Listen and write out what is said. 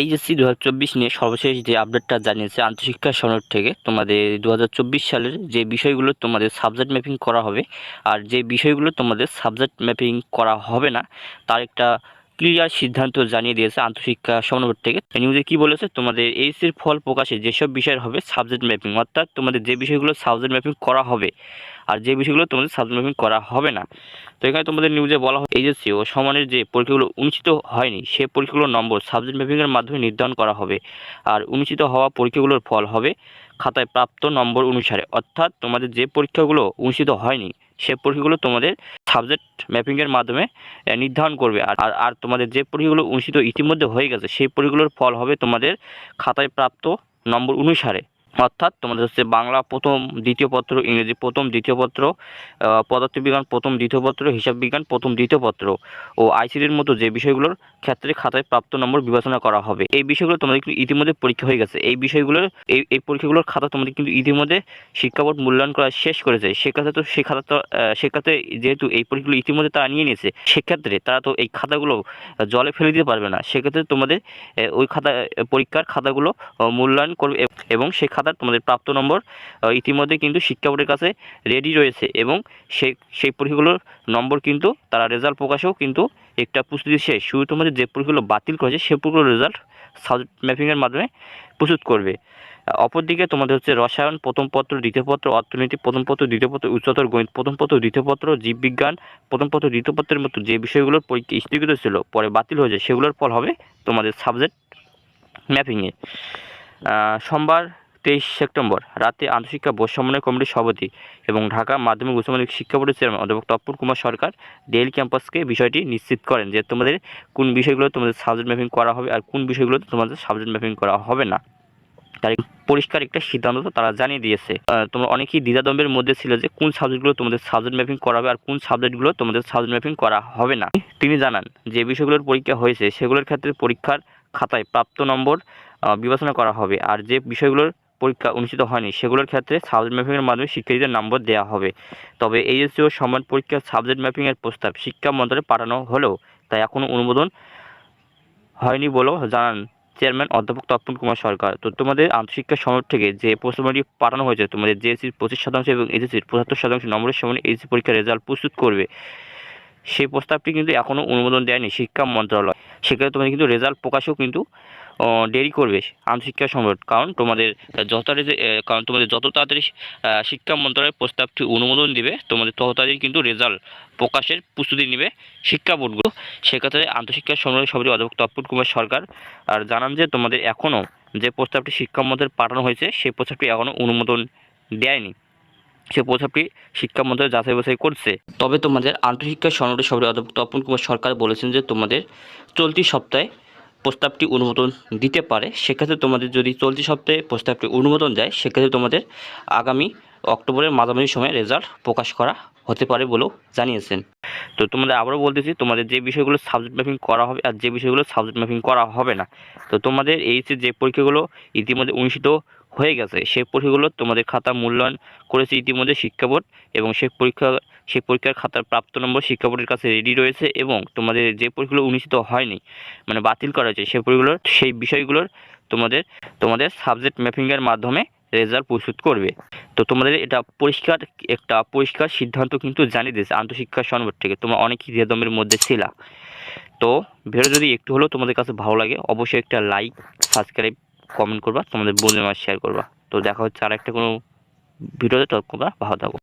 HSC দু হাজার চব্বিশ নিয়ে সর্বশেষ যে আপডেটটা জানিয়েছে আন্তঃশিক্ষা সনদ থেকে, তোমাদের দু হাজার চব্বিশ সালের যে বিষয়গুলো তোমাদের সাবজেক্ট ম্যাপিং করা হবে, আর যে বিষয়গুলো তোমাদের সাবজেক্ট ম্যাপিং করা হবে না, তার একটা ক্লিয়ার সিদ্ধান্ত জানিয়ে দিয়েছে আন্তঃশিক্ষা সমন্বয় থেকে। নিউজে কি বলেছে? তোমাদের এইচএসির ফল প্রকাশে যেসব বিষয় হবে সাবজেক্ট ম্যাপিং অর্থাৎ তোমাদের যে বিষয়গুলো সাবজেক্ট ম্যাপিং করা হবে আর যে বিষয়গুলো তোমাদের সাবজেক্ট ম্যাপিং করা হবে না। তো এখানে তোমাদের নিউজে বলা হয় এইচএসসি ও সমানের যে পরীক্ষাগুলো অনুষ্ঠিত হয়নি, সে পরীক্ষাগুলোর নম্বর সাবজেক্ট ম্যাপিংয়ের মাধ্যমে নির্ধারণ করা হবে আর অনুষ্ঠিত হওয়া পরীক্ষাগুলোর ফল হবে খাতায় প্রাপ্ত নম্বর অনুসারে। অর্থাৎ তোমাদের যে পরীক্ষাগুলো অনুষ্ঠিত হয়নি, সে পরীক্ষাগুলো তোমাদের সাবজেক্ট ম্যাপিংয়ের মাধ্যমে নির্ধারণ করবে। আর- আর তোমাদের যে পরীক্ষাগুলো অনুষ্ঠিত ইতিমধ্যে হয়ে গেছে, সেই পরীক্ষাগুলোর ফল হবে তোমাদের খাতায় প্রাপ্ত নম্বর অনুসারে। অর্থাৎ তোমাদের হচ্ছে বাংলা প্রথম, দ্বিতীয় পত্র, ইংরেজি প্রথম, দ্বিতীয় পত্র পদার্থবিজ্ঞান প্রথম, দ্বিতীয় পত্র হিসাব বিজ্ঞান প্রথম, দ্বিতীয় পত্র ও আইসিডির মতো যে বিষয়গুলোর ক্ষেত্রে খাতায় প্রাপ্ত নম্বর বিবেচনা করা হবে। এই বিষয়গুলো তোমাদের কিন্তু ইতিমধ্যে পরীক্ষা হয়ে গেছে। এই বিষয়গুলোর, এই এই পরীক্ষাগুলোর খাতা তোমাদের কিন্তু ইতিমধ্যে শিক্ষা বোর্ড মূল্যায়ন করা শেষ করেছে। সেক্ষেত্রে তো, সে খাতা তো সেক্ষেত্রে যেহেতু এই পরীক্ষাগুলো ইতিমধ্যে তারা নিয়ে নিয়েছে, সেক্ষেত্রে তারা তো এই খাতাগুলো জলে ফেলে দিতে পারবে না। সেক্ষেত্রে তোমাদের ওই খাতা, পরীক্ষার খাতাগুলো মূল্যায়ন করবে এব- সেই খাতার তোমাদের প্রাপ্ত নম্বর ইতিমধ্যে কিন্তু শিক্ষা বোর্ডের কাছে রেডি রয়েছে এবং সেই সেই পরীক্ষাগুলোর নম্বর কিন্তু তারা রেজাল্ট প্রকাশেও কিন্তু একটা প্রস্তুতি শেষ শুধু তোমাদের যে পরীক্ষাগুলো বাতিল করেছে, সে পরীক্ষাগুলোর রেজাল্ট সাবজেক্ট ম্যাপিংয়ের মাধ্যমে প্রস্তুত করবে। অপরদিকে তোমাদের হচ্ছে রসায়ন, প্রথম পত্র, দ্বিতীয় পত্র, অর্থনীতি, প্রথম পত্র, দ্বিতীয় পত্র, উচ্চতর গণিত, প্রথম পত্র, দ্বিতীয় পত্র, জীববিজ্ঞান, প্রথম পত্র, দ্বিতীয় পত্রের মতো যে বিষয়গুলোর পরীক্ষা স্থগিত ছিল, পরে বাতিল হয়েছে, সেগুলোর ফল হবে তোমাদের সাবজেক্ট ম্যাপিংয়ে সোমবার তেইশ সেপ্টেম্বর রাতে আন্তঃশিক্ষা বোর্ড সমন্বয় কমিটির সভাপতি এবং ঢাকা মাধ্যমিক উচ্চ মাধ্যমিক শিক্ষা বোর্ডের চেয়ারম্যান অধ্যাপক তপ্পুর কুমার সরকার ডেইলি ক্যাম্পাসকে বিষয়টি নিশ্চিত করেন যে তোমাদের কোন বিষয়গুলো তোমাদের সাবজেক্ট ম্যাপিং করা হবে আর কোন বিষয়গুলোতে তোমাদের সাবজেক্ট ম্যাপিং করা হবে না। তার পরিষ্কার একটা সিদ্ধান্ত তারা জানিয়ে দিয়েছে। তোমরা অনেকেই দ্বিধাদ্বন্দ্বের মধ্যে ছিল যে কোন সাবজেক্টগুলো তোমাদের সাবজেক্ট ম্যাপিং করা হবে আর কোন সাবজেক্টগুলো তোমাদের সাবজেক্ট ম্যাপিং করা হবে না। তিনি জানান, যে বিষয়গুলোর পরীক্ষা হয়েছে সেগুলোর ক্ষেত্রে পরীক্ষার খাতায় প্রাপ্ত নম্বর বিবেচনা করা হবে আর যে বিষয়গুলোর পরীক্ষা অনুষ্ঠিত হয়নি। সেগুলোর ক্ষেত্রে সাবজেক্ট ম্যাপিংয়ের মাধ্যমে শিক্ষার্থীদের নম্বর দেওয়া হবে। তবে এইচএসসি ও সমান পরীক্ষার সাবজেক্ট ম্যাপিংয়ের প্রস্তাব শিক্ষা মন্ত্রণালয়ে পাঠানো হলেও তাই এখনও অনুমোদন হয়নি বলেও জানান চেয়ারম্যান অধ্যাপক তপন কুমার সরকার। তো তোমাদের আন্তঃশিক্ষা সনদ থেকে যে প্রশ্নটি পাঠানো হয়েছে, তোমাদের জেএসসির পঁচিশ শতাংশ এবং এইচএসসির পঁচাত্তর শতাংশ নম্বরের সমান এইচএসসি পরীক্ষার রেজাল্ট প্রস্তুত করবে। সেই প্রস্তাবটি কিন্তু এখনও অনুমোদন দেয়নি শিক্ষা মন্ত্রণালয়। সেক্ষেত্রে তোমাদের কিন্তু রেজাল্ট প্রকাশেও কিন্তু দেরি করবে আন্তঃশিক্ষা সংগঠন কারণ তোমাদের তাড়াতাড়ি কারণ তোমাদের যত তাড়াতাড়ি শিক্ষা মন্ত্রণালয়ের প্রস্তাবটি অনুমোদন দিবে, তোমাদের তত তাড়াতাড়ি কিন্তু রেজাল্ট প্রকাশের প্রস্তুতি নেবে শিক্ষা বোর্ডগুলো। সেক্ষেত্রে আন্তঃশিক্ষা সংগঠনের সভাপতি অধ্যাপক তপ্পুর কুমার সরকার, আর জানান যে তোমাদের এখনও যে প্রস্তাবটি শিক্ষা মন্ত্রণালয়ে পাঠানো হয়েছে, সেই প্রস্তাবটি এখনও অনুমোদন দেয়নি। সে প্রস্তাবটি শিক্ষা মন্ত্রণালয় যাচাই বাছাই করছে। তবে তোমাদের আন্তঃশিক্ষা সনদের সভাপতি অধ্যাপক তপন কুমার সরকার বলেছেন যে তোমাদের চলতি সপ্তাহে প্রস্তাবটি অনুমোদন দিতে পারে, সেক্ষেত্রে তোমাদের যদি চলতি সপ্তাহে প্রস্তাবটি অনুমোদন দেয় সেক্ষেত্রে তোমাদের আগামী অক্টোবরের মাঝামাঝি সময়ে রেজাল্ট প্রকাশ করা হতে পারে বলেও জানিয়েছেন। তো তোমাদের আবারও বলতেছি, তোমাদের যে বিষয়গুলো সাবজেক্ট ম্যাপিং করা হবে আর যে বিষয়গুলো সাবজেক্ট ম্যাপিং করা হবে না, তো তোমাদের এইচে যে পরীক্ষাগুলো ইতিমধ্যে অনুষ্ঠিত হয়ে গেছে, সেই পরীক্ষাগুলো তোমাদের খাতা মূল্যায়ন করেছে ইতিমধ্যে শিক্ষা বোর্ড এবং সেই পরীক্ষা, সেই পরীক্ষার খাতার প্রাপ্ত নম্বর শিক্ষা বোর্ডের কাছে রেডি রয়েছে এবং তোমাদের যে পরীক্ষাগুলো অনুষ্ঠিত হয়নি মানে বাতিল করা হয়েছে, সেই পরীক্ষাগুলোর, সেই বিষয়গুলোর তোমাদের তোমাদের সাবজেক্ট ম্যাপিংয়ের মাধ্যমে রেজাল্ট প্রস্তুত করবে। তো তোমাদের এটা পরিষ্কার, একটা পরিষ্কার সিদ্ধান্ত কিন্তু জানিয়ে দিয়েছে আন্তঃশিক্ষা সংবাদ থেকে। তোমরা অনেকই দ্বিধাদ্বন্দ্বের মধ্যে ছিলা। তো ভিডিও যদি একটু হলেও তোমাদের কাছে ভালো লাগে, অবশ্যই একটা লাইক, সাবস্ক্রাইব, কমেন্ট করবা, তোমাদের বন্ধু শেয়ার করবা। তো দেখা হচ্ছে আর একটা কোনো ভিডিওতে তোমরা ভালো থাকো।